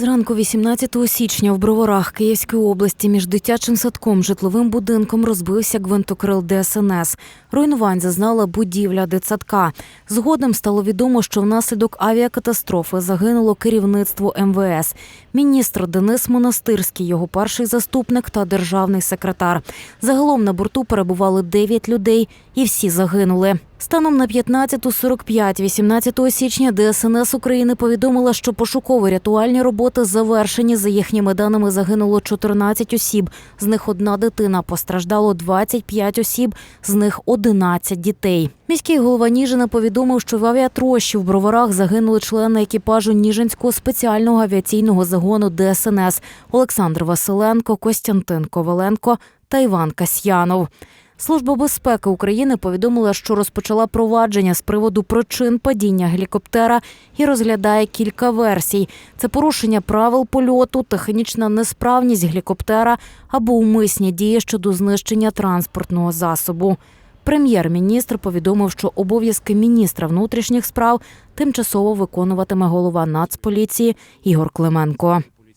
Зранку 18 січня в Броварах Київської області між дитячим садком житловим будинком розбився гвинтокрил ДСНС. Руйнувань зазнала будівля дитсадка. Згодом стало відомо, що внаслідок авіакатастрофи загинуло керівництво МВС. Міністр Денис Монастирський, його перший заступник та державний секретар. Загалом на борту перебували 9 людей, і всі загинули. Станом на 15.45 18 січня ДСНС України повідомила, що пошуково-рятувальні роботи завершені. За їхніми даними загинуло 14 осіб. З них одна дитина. Постраждало 25 осіб, з них 11 дітей. Міський голова Ніжина повідомив, що в авіатрощі в броварах загинули члени екіпажу Ніжинського спеціального авіаційного загону ДСНС Олександр Василенко, Костянтин Коваленко та Іван Касьянов. Служба безпеки України повідомила, що розпочала провадження з приводу причин падіння гелікоптера і розглядає кілька версій: це порушення правил польоту, технічна несправність гелікоптера або умисні дії щодо знищення транспортного засобу. Прем'єр-міністр повідомив, що обов'язки міністра внутрішніх справ тимчасово виконуватиме голова Нацполіції Ігор Клименко.